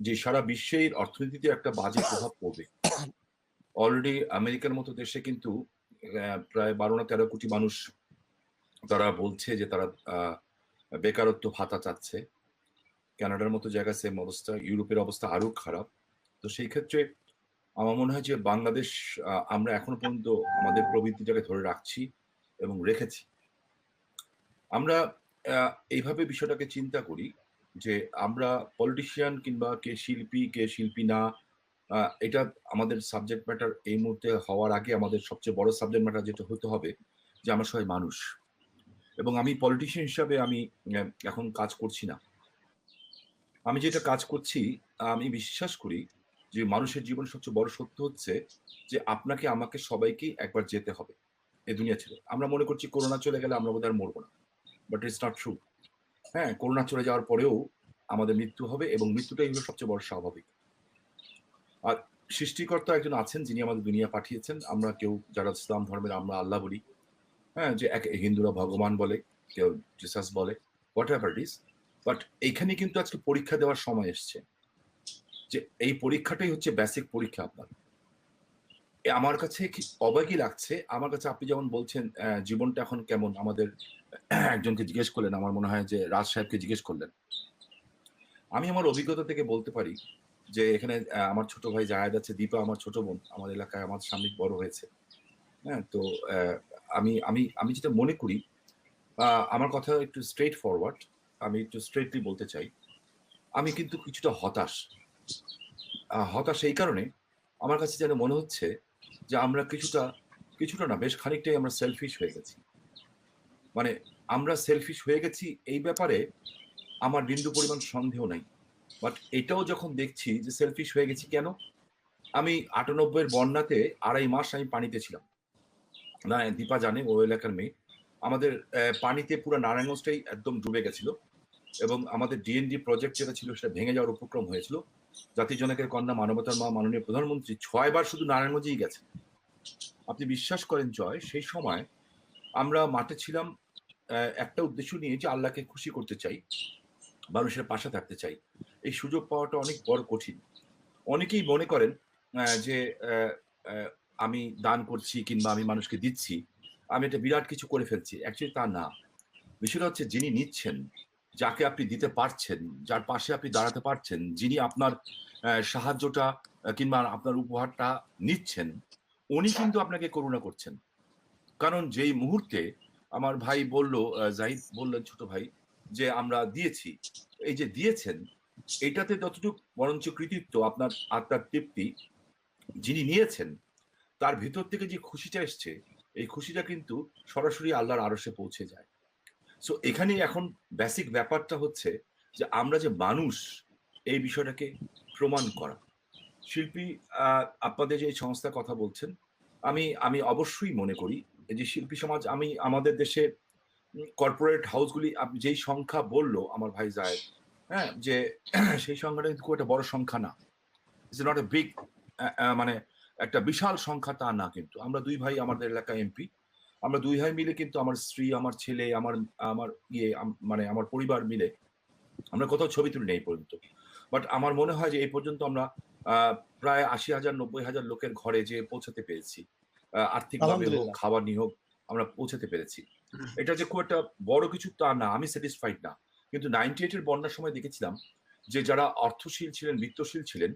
যে সারা বিশ্বের অর্থনীতিতে একটা বাজে প্রভাব পড়বে। অলরেডি আমেরিকার মতো দেশে কিন্তু প্রায় বারো না তেরো কোটি মানুষ তারা বলছে যে তারা বেকারত্ব ভাতা চাচ্ছে। কানাডার মতো জায়গা সেম অবস্থা, ইউরোপের অবস্থা আরও খারাপ। তো সেই ক্ষেত্রে আমার মনে হয় যে বাংলাদেশ আমরা এখনও পর্যন্ত আমাদের প্রবৃত্তিটাকে ধরে রাখছি এবং রেখেছি। আমরা এইভাবে বিষয়টাকে চিন্তা করি যে আমরা পলিটিশিয়ান কিংবা কে শিল্পী কে শিল্পী না এটা আমাদের সাবজেক্ট ম্যাটার এই মুহূর্তে হওয়ার আগে আমাদের সবচেয়ে বড় সাবজেক্ট ম্যাটার যেটা হতে হবে যে আমরা সবাই মানুষ। এবং আমি পলিটিশিয়ান হিসাবে আমি এখন কাজ করছি না। আমি যেটা কাজ করছি, আমি বিশ্বাস করি যে মানুষের জীবনে সবচেয়ে বড় সত্য হচ্ছে যে আপনাকে, আমাকে সবাইকে একবার যেতে হবে। এ দুনিয়া ছেড়ে। আমরা মনে করছি, করোনা চলে গেলে আমরা বোধহয় মরবো না। বাট ইটস নট ট্রু হ্যাঁ করোনা চলে যাওয়ার পরেও আমাদের মৃত্যু হবে এবং মৃত্যুটাই হলো সবচেয়ে বড় স্বাভাবিক। আর সৃষ্টিকর্তা একজন আছেন যিনি আমাদের দুনিয়া পাঠিয়েছেন। আমরা কেউ, যারা ইসলাম ধর্মের আমরা আল্লাহ বলি। হ্যাঁ যে এক হিন্দুরা ভগবান বলে, কেউ জিসাস বলে হোয়াট এভার ইস বাট এইখানে কিন্তু আজকে পরীক্ষা দেওয়ার সময় এসছে যে এই পরীক্ষাটাই হচ্ছে বেসিক পরীক্ষা আপনার। আমার কাছে অবাকই লাগছে। আমার কাছে আপনি যেমন বলছেন জীবনটা এখন কেমন? আমাদের একজনকে জিজ্ঞেস করলেন, আমার মনে হয় যে রাজ সাহেবকে জিজ্ঞেস করলেন। আমি আমার অভিজ্ঞতা থেকে বলতে পারি যে এখানে আমার ছোট ভাই জাহেদ আছে, দীপা আমার ছোট বোন, আমার এলাকায় আমার সামনে বড় হয়েছে। হ্যাঁ তো আমি আমি আমি যেটা মনে করি আমার কথা একটু স্ট্রেট ফরওয়ার্ড আমি একটু স্ট্রেটলি বলতে চাই। আমি কিন্তু কিছুটা হতাশ। হতাশ এই কারণে আমার কাছে যেন মনে হচ্ছে যে আমরা কিছুটা কিছুটা না, বেশ খানিকটাই আমরা সেলফিশ হয়ে গেছি। মানে আমরা সেলফিশ হয়ে গেছি এই ব্যাপারে আমার বিন্দু পরিমাণ সন্দেহ নাই। বাট এটাও যখন দেখছি যে সেলফিশ হয়ে গেছি কেন? আমি আটানব্বইয়ের বন্যাতে আড়াই মাস আমি পানিতে ছিলাম। না, দীপা জানে, ও এলাকার মেয়ে। আমাদের পানিতে পুরো নারায়ণগঞ্জটাই একদম ডুবে গেছিল এবং আমাদের ডিএনডি প্রজেক্ট যেটা ছিল সেটা ভেঙে যাওয়ার উপক্রম হয়েছিল। জাতির জনকের কন্যা মানবতার মা, মাননীয় প্রধানমন্ত্রী ছয়বার শুধু নারায়ণগঞ্জেই গেছেন আপনি বিশ্বাস করেন, জয়, সেই সময় আমরা মাঠে ছিলাম একটা উদ্দেশ্য নিয়ে যে আল্লাহকে খুশি করতে চাই, মানুষের পাশে থাকতে চাই, এই সুযোগ পাওয়াটা অনেক বড় কঠিন। অনেকেই মনে করেন যে আমি দান করছি কিংবা আমি মানুষকে দিচ্ছি, আমি এটা বিরাট কিছু করে ফেলছি। অ্যাকচুয়ালি তা না। বিষয়টা হচ্ছে যিনি নিচ্ছেন, যাকে আপনি দিতে পারছেন, যার পাশে আপনি দাঁড়াতে পারছেন, যিনি আপনার সাহায্যটা কিংবা আপনার উপহারটা নিচ্ছেন, উনি কিন্তু আপনাকে করুণা করছেন। কারণ যেই মুহূর্তে আমার ভাই বলল জাহিদ বললেন ছোট ভাই যে আমরা দিয়েছি। এই যে দিয়েছেন, এটাতে যতটুকু বরঞ্চ কৃতিত্ব আপনার আত্মার তৃপ্তি যিনি নিয়েছেন, তার ভিতর থেকে যে খুশিটা এসছে, এই খুশিটা কিন্তু সরাসরি আল্লাহর আরশে পৌঁছে যায়। সো এখানে এখন বেসিক ব্যাপারটা হচ্ছে যে আমরা যে মানুষ, এই বিষয়টাকে প্রমাণ করা। শিল্পী আপনাদের যে এই সংস্থার কথা বলছেন, আমি আমি অবশ্যই মনে করি যে শিল্পী সমাজ, আমি আমাদের দেশে কর্পোরেট হাউসগুলি যেই সংখ্যা বলল আমার ভাই যায় হ্যাঁ যে সেই সংখ্যাটা কিন্তু খুব একটা বড় সংখ্যা না। ইটস নট এ বিগ মানে একটা বিশাল সংখ্যা তা না কিন্তু। আমরা দুই ভাই, আমাদের এলাকায় এমপি আমরা দুই ভাই মিলে কিন্তু আমার স্ত্রী, আমার ছেলে, আমার আমার ইয়ে মানে আমার পরিবার মিলে আমরা কোথাও ছবি তুলি নেই পর্যন্ত। বাট আমার মনে হয় যে এই পর্যন্ত আমরা প্রায় আশি হাজার, নব্বই হাজার লোকের ঘরে যে পৌঁছাতে পেরেছি। আর্থিকভাবে হোক। খাবার নিয়ে হোক আমরা পৌঁছাতে পেরেছি। এটা যে খুব একটা বড় কিছু তা না আমি স্যাটিসফাইড না। কিন্তু নাইনটি এইটের বন্যার সময় দেখেছিলাম যে যারা অর্থশীল ছিলেন বিত্তশীল ছিলেন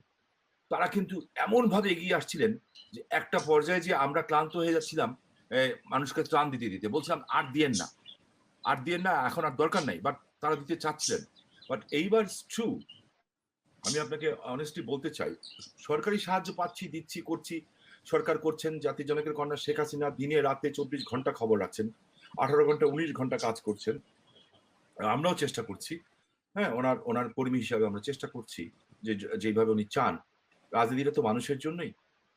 তারা কিন্তু এমন ভাবে এগিয়ে আসছিলেন যে একটা পর্যায়ে যে আমরা ক্লান্ত হয়ে যাচ্ছিলাম মানুষকে ত্রাণ দিতে দিতে বলছিলাম আর দিয়েন না। আর দিয়েন না এখন আর দরকার নাই বাট তারা দিতে চাচ্ছিলেন। বাট এইবার ট্রু আমি আপনাকে অনেস্টলি বলতে চাই সরকারি সাহায্য পাচ্ছি দিচ্ছি করছি সরকার করছেন, জাতির জনকের কন্যা শেখ হাসিনা দিনে রাতে চব্বিশ ঘণ্টা খবর রাখছেন, আঠারো ঘণ্টা উনিশ ঘণ্টা কাজ করছেন। আমরাও চেষ্টা করছি হ্যাঁ ওনার ওনার কর্মী হিসাবে আমরা চেষ্টা করছি যে, যেভাবে উনি চান। রাজনীতিটা তো মানুষের জন্যই।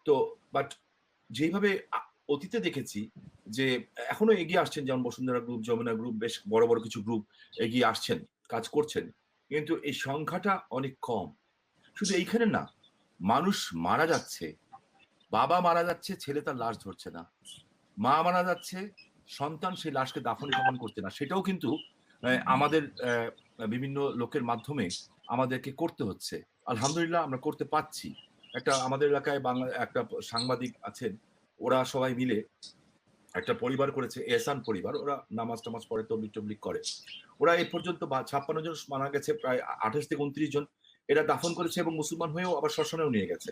তো বাট যেভাবে অতীতে দেখেছি যে, এখনও এগিয়ে আসছেন যেমন বসুন্ধরা গ্রুপ যমুনা গ্রুপ বেশ বড় বড় কিছু গ্রুপ এগিয়ে আসছেন, কাজ করছেন, কিন্তু এই সংখ্যাটা অনেক কম। শুধু এইখানে না, মানুষ মারা যাচ্ছে বাবা মারা যাচ্ছে, ছেলে তার লাশ ধরছে না। মা মারা যাচ্ছে, সন্তান সেই লাশকে দাফন কাফন করছে না। সেটাও কিন্তু আমাদের বিভিন্ন লোকের মাধ্যমে আমাদেরকে করতে হচ্ছে। আলহামদুলিল্লাহ আমরা করতে পারছি। একটা আমাদের এলাকায় বাংলা, একটা সাংবাদিক আছেন, ওরা সবাই মিলে একটা পরিবার করেছে, এহসান পরিবার। ওরা নামাজ টামাজ পড়ে তবলিক টবলিক করে। ওরা এ পর্যন্ত ছাপ্পান্ন জন মারা গেছে, প্রায় আঠাশ থেকে উনত্রিশ জন। এরা দাফন করেছে এবং মুসলমান হয়েও আবার শ্মশানেও নিয়ে গেছে।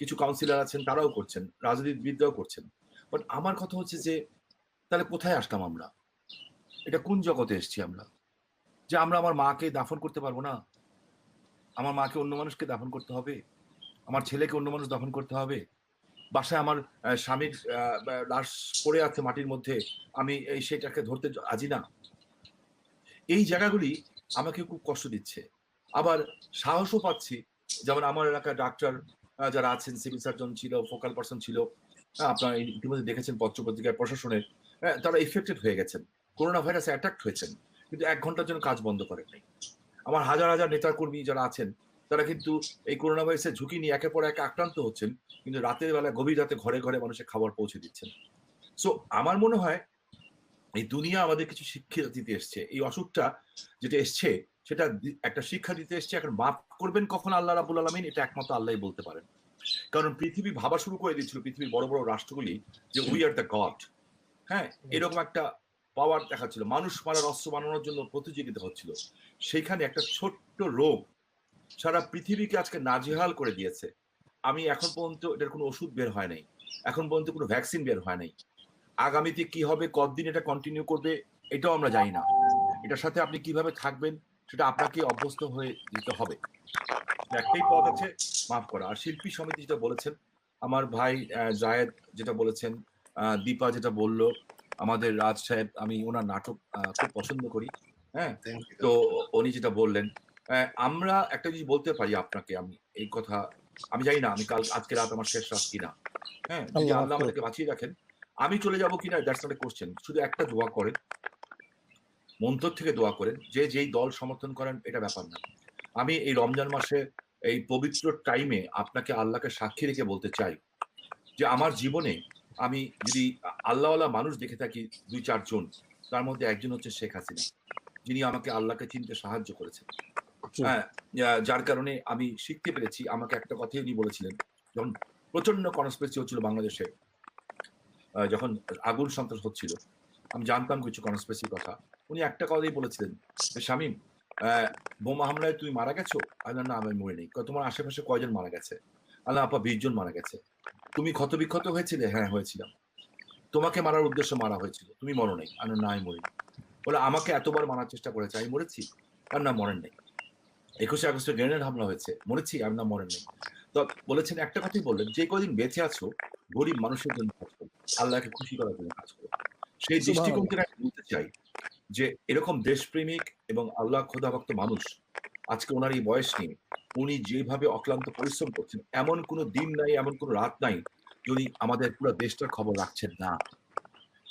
কিছু কাউন্সিলর আছেন, তারাও করছেন, রাজনীতিবিদরাও করছেন। বাট আমার কথা হচ্ছে যে, তাহলে কোথায় আসলাম আমরা? এটা কোন জগতে এসছি আমরা? যে আমরা আমার মাকে দাফন করতে পারব না? আমার মাকে অন্য মানুষকে দাফন করতে হবে? আমার ছেলেকে অন্য মানুষ দাফন করতে হবে? বাসায় আমার স্বামীর লাশ পড়ে আছে মাটির মধ্যে, আমি এই সেটাকে ধরতে আজি না। এই জায়গাগুলি আমাকে খুব কষ্ট দিচ্ছে। আবার সাহসও পাচ্ছি, যেমন আমার এলাকায় ডাক্তার যারা আছেন সিভিল সার্জন ছিল ফোকাল পার্সন ছিল আপনারা ইতিমধ্যে দেখেছেন পত্রপত্রিকার প্রশাসনের তারা ইফেক্টেড হয়ে গেছেন। করোনা ভাইরাসে অ্যাটাক্ট হয়েছেন, কিন্তু এক ঘণ্টার জন্য কাজ বন্ধ করেন নাই। আমার হাজার হাজার নেতাকর্মী যারা আছেন, তারা কিন্তু এই করোনা ভাইরাসের ঝুঁকি নিয়ে একের পর এক আক্রান্ত হচ্ছেন, কিন্তু রাতের বেলা, গভীর রাতে ঘরে ঘরে মানুষের খাবার পৌঁছে দিচ্ছেন। সো আমার মনে হয়, এই দুনিয়া আমাদের কিছু শিক্ষা দিতে এসছে। এই অসুখটা যেটা এসছে সেটা একটা শিক্ষা দিতে এসছে। এখন মাফ করবেন কখন আল্লাহ রাবুল আলমিন? এটা একমাত্র আল্লাহ বলতে পারেন। কারণ পৃথিবী ভাবা শুরু করে দিচ্ছিল পৃথিবীর বড় বড় রাষ্ট্রগুলি যে উই আর দ্য গড হ্যাঁ এরকম একটা পাওয়ার দেখাচ্ছিল। মানুষ মারার অস্ত্র বানানোর জন্য প্রতিযোগিতা হচ্ছিল। সেইখানে একটা ছোট্ট রোগ সারা পৃথিবীকে আজকে নাজেহাল করে দিয়েছে। আমি এখন পর্যন্ত এটার কোনো ওষুধ বের হয় নাই। এখন পর্যন্ত কোনো ভ্যাকসিন বের হয় নাই। আগামীতে কি হবে কতদিন এটা কন্টিনিউ করবে এটাও আমরা জানি না। এটার সাথে আপনি কীভাবে থাকবেন? সেটা আপনাকে অভ্যস্ত হয়ে দিতে হবে। একটাই পথ আছে মাফ করা। আর শিল্পী সমিতি যেটা বলেছেন আমার ভাই জায়েদ যেটা বলেছেন দীপা যেটা বলল আমাদের রাজ সাহেব আমি ওনার নাটক খুব পছন্দ করি হ্যাঁ? তো উনি যেটা বললেন আমরা একটা জিনিস বলতে পারি আপনাকে আমি এই কথা আমি জানি না আমি কাল আজকে রাত আমার শেষ রাত কিনা হ্যাঁ? যদি আল্লাহ আমাদেরকে বাঁচিয়ে রাখেন আমি চলে যাব কিনা দ্যাটস নট এ কোশ্চেন শুধু একটা দোয়া করেন মন্তর থেকে দোয়া করেন যে যেই দল সমর্থন করেন এটা ব্যাপার না। আমি এই রমজান মাসে এই পবিত্র টাইমে আপনাকে আল্লাহকে সাক্ষী রেখে বলতে চাই যে আমার জীবনে আমি যদি আল্লাহওয়ালা মানুষ দেখে থাকি দুই চারজন তার মধ্যে একজন হচ্ছে শেখ হাসিনা। যিনি আমাকে আল্লাহকে চিনতে সাহায্য করেছেন। হ্যাঁ যার কারণে আমি শিখতে পেরেছি আমাকে একটা কথাই উনি বলেছিলেন যখন প্রচণ্ড কনস্পেসি হচ্ছিল বাংলাদেশে যখন আগুন সন্ত্রাস হচ্ছিল আমি জানতাম কিছু কনস্পেসির কথা। উনি একটা কথাই বলেছিলেন শামীম বোমা হামলায় তুমি মারা গেছো? আল্লাহ না, আমি মরে নেই। তোমার আশেপাশে কয়জন মারা গেছে? আল্লাহ আপা, বিশ জন মারা গেছে। তুমি ক্ষত বিক্ষত হয়েছিলে? হ্যাঁ হয়েছিলাম। তোমাকে মারার উদ্দেশ্য মারা হয়েছিল। তুমি মরো নেই। আর না, আমি মরিনি। বলে, আমাকে এতবার মারার চেষ্টা করেছে, আমি মরেছি? আর না, মরেন নেই। একুশে আগস্টে গ্রেনেড হামলা হয়েছে, মরেছি? আর না, মরেন নেই। তো বলেছেন, একটা কথাই বললেন, যে কদিন বেঁচে আছো, গরিব মানুষের জন্য কাজ করো। আল্লাহকে খুশি করার জন্য কাজ করো। সেই দৃষ্টিকোণ থেকে আমি বলতে চাই যে এরকম দেশপ্রেমিক এবং আল্লাহ খোদাভক্ত মানুষ আজকে ওনার এই বয়স নিয়ে উনি যেভাবে অক্লান্ত পরিশ্রম করছেন এমন কোনো দিন নাই এমন কোনো রাত নাই যদি আমাদের পুরো দেশটার খবর রাখছেন না।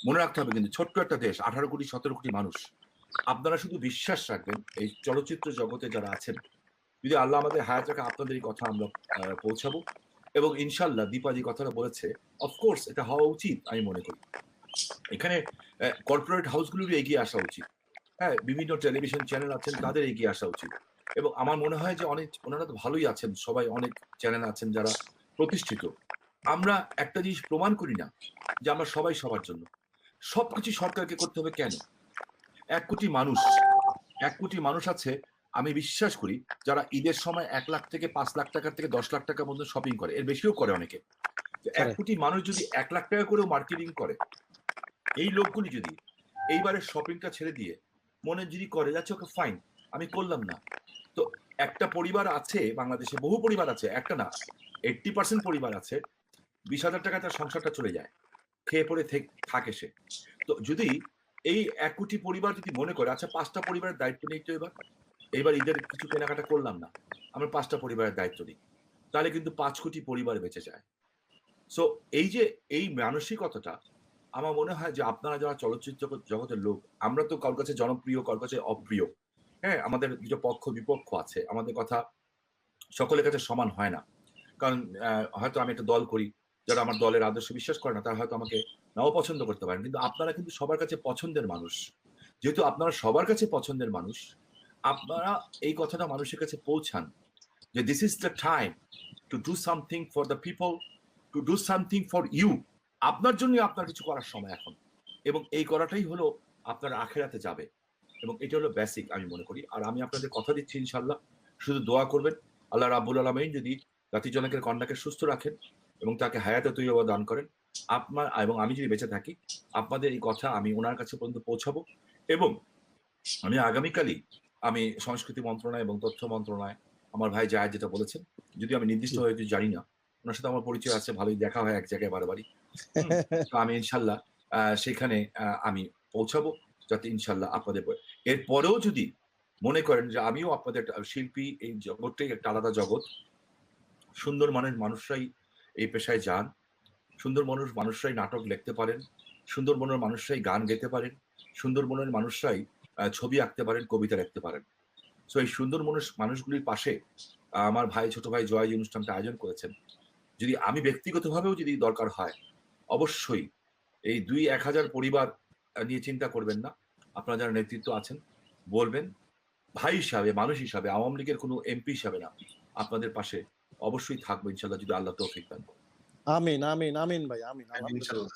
মনে রাখতে হবে কিন্তু ছোট্ট একটা দেশ আঠারো কোটি সতেরো কোটি মানুষ আপনারা শুধু বিশ্বাস রাখবেন এই চলচ্চিত্র জগতে যারা আছেন যদি আল্লাহ আমাদের হায়াত রাখা আপনাদের এই কথা আমরা পৌঁছাবো। এবং ইনশাল্লাহ দীপা যে কথাটা বলেছে অফকোর্স এটা হওয়া উচিত আমি মনে করি। এখানে কর্পোরেট হাউসগুলোরও এগিয়ে আসা উচিত। হ্যাঁ বিভিন্ন টেলিভিশন চ্যানেল আছেন তাদের এগিয়ে আসা উচিত। এবং আমার মনে হয় যে অনেক ওনারা তো ভালোই আছেন সবাই অনেক চ্যানেল আছেন যারা প্রতিষ্ঠিত। আমরা একটা জিনিস প্রমাণ করি না যে আমরা সবাই সবার জন্য। সবকিছু সরকারকে করতে হবে কেন? এক কোটি মানুষ এক কোটি মানুষ আছে আমি বিশ্বাস করি যারা ঈদের সময় এক লাখ থেকে পাঁচ লাখ টাকার থেকে দশ লাখ টাকা মধ্যে শপিং করে এর বেশিও করে অনেকে। এক কোটি মানুষ যদি এক লাখ টাকা করেও মার্কেটিং করে এই লোকগুলি যদি এইবারের শপিংটা ছেড়ে দিয়ে মনে যদি করে, যাচ্ছে ওকে ফাইন আমি করলাম না। তো একটা পরিবার আছে, বাংলাদেশে বহু পরিবার আছে, একটা না এইটটি পার্সেন্ট পরিবার আছে, বিশ হাজার টাকা তার সংসারটা চলে যায়, খেয়ে পড়ে থাকে সে। তো যদি এই এক কোটি পরিবার যদি মনে করে আচ্ছা পাঁচটা পরিবারের দায়িত্ব নেই তো এবার এইবার ঈদের কিছু কেনাকাটা করলাম না, আমরা পাঁচটা পরিবারের দায়িত্ব নিই, তাহলে কিন্তু পাঁচ কোটি পরিবার বেঁচে যায়। সো এই যে, এই মানসিকতাটা আমার মনে হয় যে আপনারা যারা চলচ্চিত্র জগতের লোক, আমরা তো কার কাছে জনপ্রিয় কার কাছে অপ্রিয়। হ্যাঁ আমাদের দুটো পক্ষ, বিপক্ষ আছে। আমাদের কথা সকলের কাছে সমান হয় না। কারণ হয়তো আমি একটা দল করি, যারা আমার দলের আদর্শ বিশ্বাস করে না, তারা হয়তো আমাকে নাও পছন্দ করতে পারেন। কিন্তু আপনারা কিন্তু সবার কাছে পছন্দের মানুষ। যেহেতু আপনারা সবার কাছে পছন্দের মানুষ, আপনারা এই কথাটা মানুষের কাছে পৌঁছান যে this is the time to do something for the people to do something for you আপনার জন্য আপনার কিছু করার সময় এখন। এবং এই করাটাই হলো আপনার আখেরাতে যাবে। এবং এটা হলো বেসিক আমি মনে করি। আর আমি আপনাদের কথা দিচ্ছি ইনশাল্লাহ শুধু দোয়া করবেন। আল্লাহ রাবুল আলমিন যদি জাতিজনকের কন্যাকে সুস্থ রাখেন এবং তাকে হায়াতে তৈরি দান করেন, আপনার এবং আমি যদি বেঁচে থাকি, আপনাদের এই কথা আমি ওনার কাছে পর্যন্ত পৌঁছাবো। এবং আমি আগামীকালই আমি সংস্কৃতি মন্ত্রণালয় এবং তথ্য মন্ত্রণালয়, আমার ভাই জায়দ যেটা বলেছেন যদি আমি নির্দিষ্ট হয়ে কিছু জানি না ওনার সাথে আমার পরিচয় আছে ভালোই দেখা হয় এক জায়গায় বারবারই তো আমি ইনশাল্লাহ সেখানে আমি পৌঁছাবো যাতে ইনশাল্লাহ আপনাদের এরপরেও যদি মনে করেন যে আমিও আপনাদের শিল্পী এই জগৎটাই একটা আলাদা জগৎ সুন্দর মানের মানুষরাই এই পেশায় যান সুন্দর মানুষ মানুষরাই নাটক লিখতে পারেন সুন্দর মনের মানুষরাই গান গেতে পারেন সুন্দর মনের মানুষরাই ছবি আঁকতে পারেন কবিতা লিখতে পারেন। সো এই সুন্দর মানুষ মানুষগুলির পাশে আমার ভাই ছোট ভাই জয় যে অনুষ্ঠানটা আয়োজন করেছেন। যদি আমি ব্যক্তিগতভাবেও যদি দরকার হয় অবশ্যই এই দুই এক হাজার পরিবার নিয়ে চিন্তা করবেন না। আপনারা যারা নেতৃত্ব আছেন বলবেন ভাই হিসাবে মানুষ হিসাবে আওয়ামী লীগের কোনো এমপি হিসাবে না আপনাদের পাশে অবশ্যই থাকব ইনশাল্লাহ যদি আল্লাহ তৌফিক দান। করেন। আমিন আমিন আমিন ভাই আমিন ইনশাল্লাহ